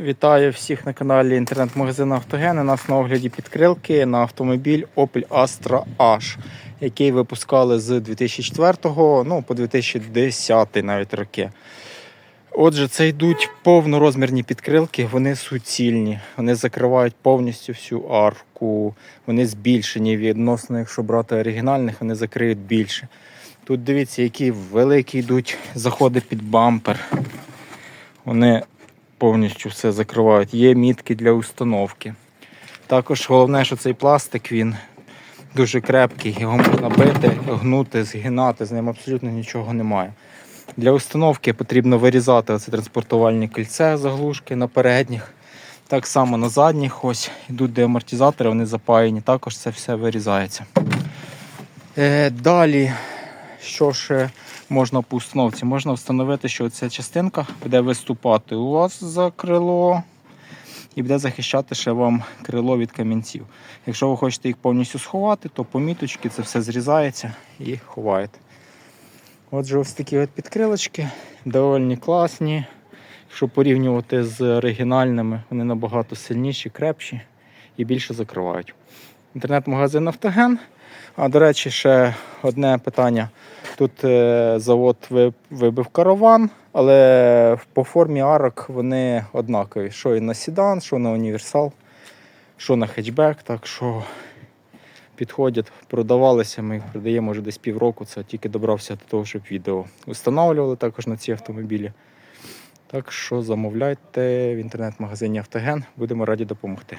Вітаю всіх на каналі інтернет-магазину Автоген. У нас на огляді підкрилки на автомобіль Opel Astra H, який випускали з 2004 ну, по 2010 навіть роки. Отже, це йдуть повнорозмірні підкрилки, вони суцільні, вони закривають повністю всю арку, вони збільшені відносно, якщо брати оригінальних, вони закриють більше. Тут дивіться, які великі йдуть заходи під бампер. Вони повністю все закривають. Є мітки для установки. Також головне, що цей пластик він дуже крепкий, його можна бити, гнути, згинати, з ним абсолютно нічого немає. Для установки потрібно вирізати оце транспортувальні кільце заглушки на передніх. Так само на задніх ось йдуть деамортизатори, вони запаяні, також це все вирізається. Е, далі, що ще можна по установці? Можна встановити, що ця частинка буде виступати у вас за крило і буде захищати ще вам крило від камінців. Якщо ви хочете їх повністю сховати, то поміточки це все зрізається і ховаєте. Отже, ось такі от підкрилочки, доволі класні. Якщо порівнювати з оригінальними, вони набагато сильніші, крепші і більше закривають. Інтернет-магазин Автоген. А до речі, ще одне питання. Тут е, завод вибив караван, але по формі арок вони однакові. Що і на седан, що на універсал, що на хетчбек. Так що підходять, продавалися. Ми їх продаємо вже десь півроку. Це тільки добрався до того, щоб відео встановлювали також на ці автомобілі. Так що замовляйте в інтернет-магазині Автоген, будемо раді допомогти.